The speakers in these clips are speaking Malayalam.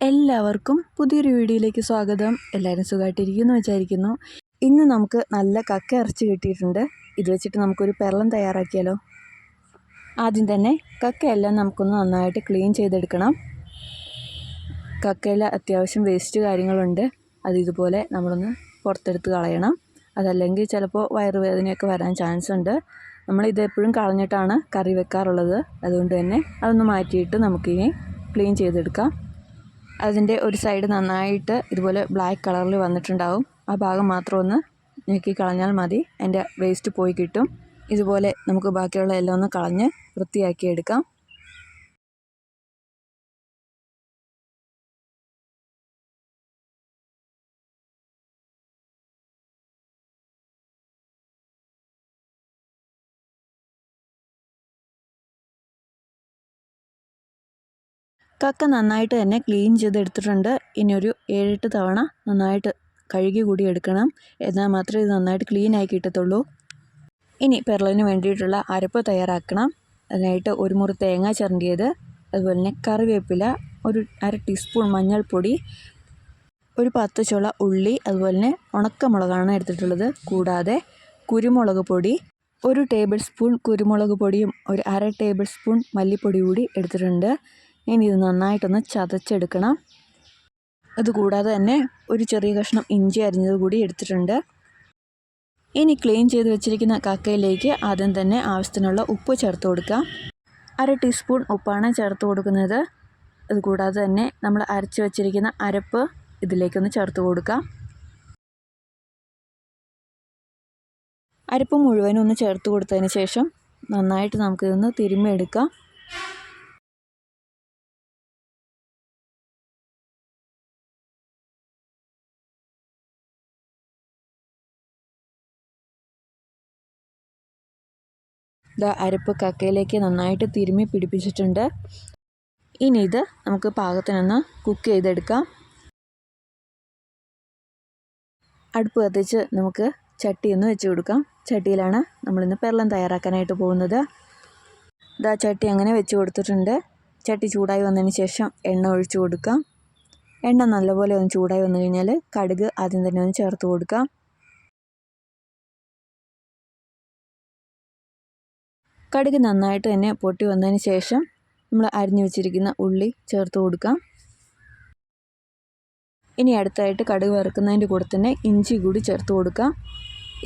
എല്ലാവർക്കും പുതിയൊരു വീഡിയോയിലേക്ക് സ്വാഗതം. എല്ലാവരും സുഖമായിട്ടിരിക്കുന്നു വിചാരിക്കുന്നു. ഇന്ന് നമുക്ക് നല്ല കക്ക ഇറച്ചി കിട്ടിയിട്ടുണ്ട്. ഇത് വെച്ചിട്ട് നമുക്കൊരു പെരളം തയ്യാറാക്കിയാലോ? ആദ്യം തന്നെ കക്കയെല്ലാം നമുക്കൊന്ന് നന്നായിട്ട് ക്ലീൻ ചെയ്തെടുക്കണം. കക്കയിൽ അത്യാവശ്യം വേസ്റ്റ് കാര്യങ്ങളുണ്ട്. അത് ഇതുപോലെ നമ്മളൊന്ന് പുറത്തെടുത്ത് കളയണം. അതല്ലെങ്കിൽ ചിലപ്പോൾ വയറുവേദനയൊക്കെ വരാൻ ചാൻസ് ഉണ്ട്. നമ്മൾ ഇതെപ്പോഴും കളഞ്ഞിട്ടാണ് കറി വെക്കാറുള്ളത്. അതുകൊണ്ട് തന്നെ അതൊന്ന് മാറ്റിയിട്ട് നമുക്കിനി ക്ലീൻ ചെയ്തെടുക്കാം. അതിന്റെ ഒരു സൈഡ് നന്നായിട്ട് ഇതുപോലെ ബ്ലാക്ക് കളറിൽ വന്നിട്ടുണ്ടാവും. ആ ഭാഗം മാത്രം ഒന്ന് ഞെക്കി കളഞ്ഞാൽ മതി. അതിന്റെ വേസ്റ്റ് പോയി കിട്ടും. ഇതുപോലെ നമുക്ക് ബാക്കിയുള്ള എല്ലാം ഒന്ന് കളഞ്ഞ് വൃത്തിയാക്കി എടുക്കാം. കക്ക നന്നായിട്ട് തന്നെ ക്ലീൻ ചെയ്തെടുത്തിട്ടുണ്ട്. ഇനി ഒരു ഏഴെട്ട് തവണ നന്നായിട്ട് കഴുകി കൂടി എടുക്കണം. എന്നാൽ മാത്രമേ ഇത് നന്നായിട്ട് ക്ലീൻ ആയി കിട്ടത്തുള്ളൂ. ഇനി പെരളിന് വേണ്ടിയിട്ടുള്ള അരപ്പ് തയ്യാറാക്കണം. അതിനായിട്ട് ഒരു മുറി തേങ്ങ ചിരണ്ടിയത്. അതുപോലെ തന്നെ കറിവേപ്പില ഒരു അര ടീസ്പൂൺ മഞ്ഞൾപ്പൊടി ഒരു പത്ത് ചുള ഉള്ളി അതുപോലെ തന്നെ ഉണക്കമുളകാണ് എടുത്തിട്ടുള്ളത്. കൂടാതെ കുരുമുളക് പൊടി ഒരു ടേബിൾ സ്പൂൺ കുരുമുളക് പൊടിയും ഒരു അര ടേബിൾ സ്പൂൺ മല്ലിപ്പൊടി കൂടി എടുത്തിട്ടുണ്ട്. ഇനി ഇത് നന്നായിട്ടൊന്ന് ചതച്ചെടുക്കണം. അതുകൂടാതെ തന്നെ ഒരു ചെറിയ കഷ്ണം ഇഞ്ചി അരിഞ്ഞത് കൂടി എടുത്തിട്ടുണ്ട്. ഇനി ക്ലീൻ ചെയ്ത് വെച്ചിരിക്കുന്ന കക്കയിലേക്ക് ആദ്യം തന്നെ ആവശ്യത്തിനുള്ള ഉപ്പ് ചേർത്ത് കൊടുക്കാം. അര ടീസ്പൂൺ ഉപ്പാണ് ചേർത്ത് കൊടുക്കുന്നത്. അതുകൂടാതെ തന്നെ നമ്മൾ അരച്ച് വെച്ചിരിക്കുന്ന അരപ്പ് ഇതിലേക്കൊന്ന് ചേർത്ത് കൊടുക്കാം. അരപ്പ് മുഴുവനും ഒന്ന് ചേർത്ത് കൊടുത്തതിന് ശേഷം നന്നായിട്ട് നമുക്കിതൊന്ന് തിരുമ്മിയെടുക്കാം. ദാ അരപ്പ് കക്കയിലേക്ക് നന്നായിട്ട് തിരുമ്മി പിടിപ്പിച്ചിട്ടുണ്ട്. ഇനി ഇത് നമുക്ക് പാകത്തിനൊന്ന് കുക്ക് ചെയ്തെടുക്കാം. അടുപ്പ് കത്തിച്ച് നമുക്ക് ചട്ടി ഒന്ന് വെച്ച് കൊടുക്കാം. ചട്ടിയിലാണ് നമ്മളിന്ന് പെരളം തയ്യാറാക്കാനായിട്ട് പോകുന്നത്. ഇതാ ചട്ടി അങ്ങനെ വെച്ച് കൊടുത്തിട്ടുണ്ട്. ചട്ടി ചൂടായി വന്നതിന് ശേഷം എണ്ണ ഒഴിച്ചു കൊടുക്കാം. എണ്ണ നല്ലപോലെ ഒന്ന് ചൂടായി വന്നു കഴിഞ്ഞാൽ കടുക് ആദ്യം തന്നെ ഒന്ന് ചേർത്ത് കൊടുക്കാം. കടുക് നന്നായിട്ട് തന്നെ പൊട്ടി വന്നതിന് ശേഷം നമ്മൾ അരിഞ്ഞു വെച്ചിരിക്കുന്ന ഉള്ളി ചേർത്ത് കൊടുക്കാം. ഇനി അടുത്തായിട്ട് കടുക് വറുക്കുന്നതിന്റെ കൂടെ തന്നെ ഇഞ്ചി കൂടി ചേർത്ത് കൊടുക്കാം.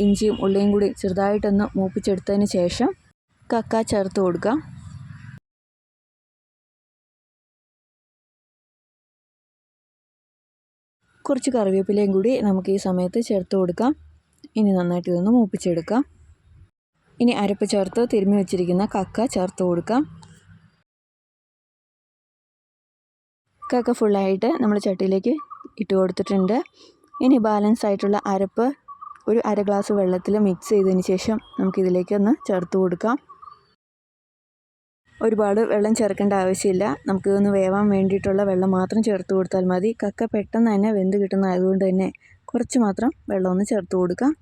ഇഞ്ചിയും ഉള്ളിയും കൂടി ചെറുതായിട്ടൊന്ന് മൂപ്പിച്ചെടുത്തതിന് ശേഷം കക്ക ചേർത്ത് കൊടുക്കാം. കുറച്ച് കറിവേപ്പിലയും കൂടി നമുക്ക് ഈ സമയത്ത് ചേർത്ത് കൊടുക്കാം. ഇനി നന്നായിട്ട് ഇതൊന്ന് മൂപ്പിച്ചെടുക്കാം. ഇനി അരപ്പ് ചേർത്ത് തിരുമ്മി വെച്ചിരിക്കുന്ന കക്ക ചേർത്ത് കൊടുക്കാം. കക്ക ഫുള്ളായിട്ട് നമ്മൾ ചട്ടിയിലേക്ക് ഇട്ട് കൊടുത്തിട്ടുണ്ട്. ഇനി ബാലൻസ് ആയിട്ടുള്ള അരപ്പ് ഒരു അര ഗ്ലാസ് വെള്ളത്തിൽ മിക്സ് ചെയ്തതിന് ശേഷം നമുക്കിതിലേക്ക് ഒന്ന് ചേർത്ത് കൊടുക്കാം. ഒരുപാട് വെള്ളം ചേർക്കേണ്ട ആവശ്യമില്ല. നമുക്കിതൊന്ന് വേവാൻ വേണ്ടിയിട്ടുള്ള വെള്ളം മാത്രം ചേർത്ത് കൊടുത്താൽ മതി. കക്ക പെട്ടെന്ന് തന്നെ വെന്ത് കിട്ടുന്നതായതുകൊണ്ട് തന്നെ കുറച്ച് മാത്രം വെള്ളം ഒന്ന് ചേർത്ത് കൊടുക്കാം.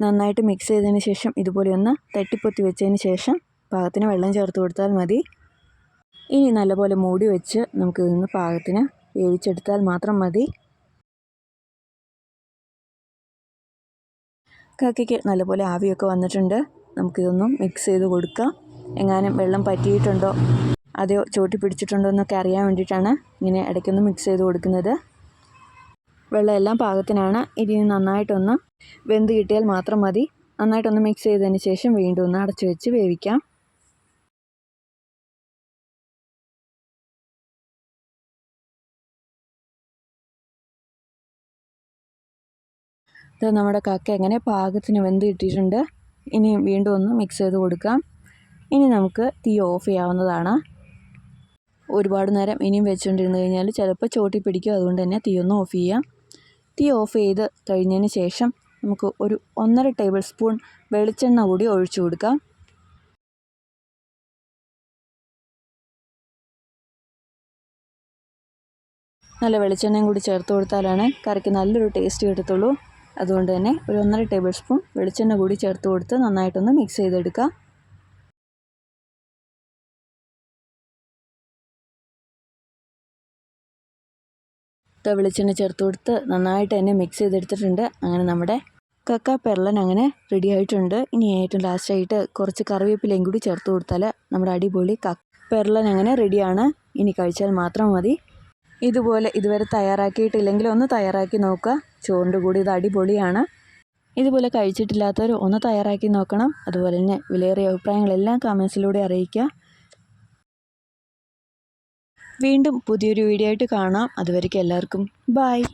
നന്നായിട്ട് മിക്സ് ചെയ്തതിന് ശേഷം ഇതുപോലെ ഒന്ന് തട്ടിപ്പൊത്തി വെച്ചതിന് ശേഷം പാകത്തിന് വെള്ളം ചേർത്ത് കൊടുത്താൽ മതി. ഇനി നല്ലപോലെ മൂടി വെച്ച് നമുക്ക് ഇതൊന്ന് പാകത്തിന് വേവിച്ചെടുത്താൽ മാത്രം മതി. കക്കയ്ക്ക് നല്ലപോലെ ആവിയൊക്കെ വന്നിട്ടുണ്ട്. നമുക്കിതൊന്നും മിക്സ് ചെയ്ത് കൊടുക്കാം. എങ്ങാനും വെള്ളം പറ്റിയിട്ടുണ്ടോ? അതെയോ? ചോട്ടി പിടിച്ചിട്ടുണ്ടോ എന്നൊക്കെ അറിയാൻ വേണ്ടിയിട്ടാണ് ഇങ്ങനെ ഇടയ്ക്കൊന്ന് മിക്സ് ചെയ്ത് കൊടുക്കുന്നത്. വെള്ളമെല്ലാം പാകത്തിനാണ്. ഇനി നന്നായിട്ടൊന്ന് വെന്ത് കിട്ടിയാൽ മാത്രം മതി. നന്നായിട്ടൊന്ന് മിക്സ് ചെയ്തതിന് ശേഷം വീണ്ടും ഒന്ന് അടച്ചു വെച്ച് വേവിക്കാം. ഇത് നമ്മുടെ കക്ക എങ്ങനെ പാകത്തിന് വെന്ത് കിട്ടിയിട്ടുണ്ട്. ഇനി വീണ്ടും ഒന്ന് മിക്സ് ചെയ്ത് കൊടുക്കാം. ഇനി നമുക്ക് തീ ഓഫ് ചെയ്യാവുന്നതാണ്. ഒരുപാട് നേരം ഇനിയും വെച്ചുകൊണ്ടിരുന്ന് കഴിഞ്ഞാൽ ചിലപ്പോൾ ചോട്ടി പിടിക്കും. അതുകൊണ്ട് തന്നെ തീ ഒന്ന് ഓഫ് ചെയ്യാം. തീ ഓഫ് ചെയ്ത് കഴിഞ്ഞതിന് ശേഷം നമുക്ക് ഒരു ഒന്നര ടേബിൾ സ്പൂൺ വെളിച്ചെണ്ണ കൂടി ഒഴിച്ചു കൊടുക്കാം. നല്ല വെളിച്ചെണ്ണയും കൂടി ചേർത്ത് കൊടുത്താലാണ് കറിക്ക് നല്ലൊരു ടേസ്റ്റ് കിട്ടത്തുള്ളൂ. അതുകൊണ്ട് തന്നെ ഒരു ഒന്നര ടേബിൾ സ്പൂൺ വെളിച്ചെണ്ണ കൂടി ചേർത്ത് കൊടുത്ത് നന്നായിട്ടൊന്ന് മിക്സ് ചെയ്തെടുക്കാം. ത വെളിച്ചെണ്ണ ചേർത്ത് കൊടുത്ത് നന്നായിട്ട് തന്നെ മിക്സ് ചെയ്തെടുത്തിട്ടുണ്ട്. അങ്ങനെ നമ്മുടെ കക്ക പെർലൻ അങ്ങനെ റെഡി ആയിട്ടുണ്ട്. ഇനി ഏറ്റവും ലാസ്റ്റായിട്ട് കുറച്ച് കറിവേപ്പിലയും കൂടി ചേർത്ത് കൊടുത്താൽ നമ്മുടെ അടിപൊളി കക്ക പെർലൻ അങ്ങനെ റെഡിയാണ് ഇനി കഴിച്ചാൽ മാത്രം മതി. ഇതുപോലെ ഇതുവരെ തയ്യാറാക്കിയിട്ടില്ലെങ്കിൽ ഒന്ന് തയ്യാറാക്കി നോക്കുക. ചോറിന്റെ കൂടി ഇത് അടിപൊളിയാണ്. ഇതുപോലെ കഴിച്ചിട്ടില്ലാത്തവർ ഒന്ന് തയ്യാറാക്കി നോക്കണം. അതുപോലെ തന്നെ വിലയേറിയ അഭിപ്രായങ്ങളെല്ലാം കമൻസിലൂടെ അറിയിക്കുക. വീണ്ടും പുതിയൊരു വീഡിയോ ആയിട്ട് കാണാം. അതുവരേക്കും എല്ലാവർക്കും ബായ്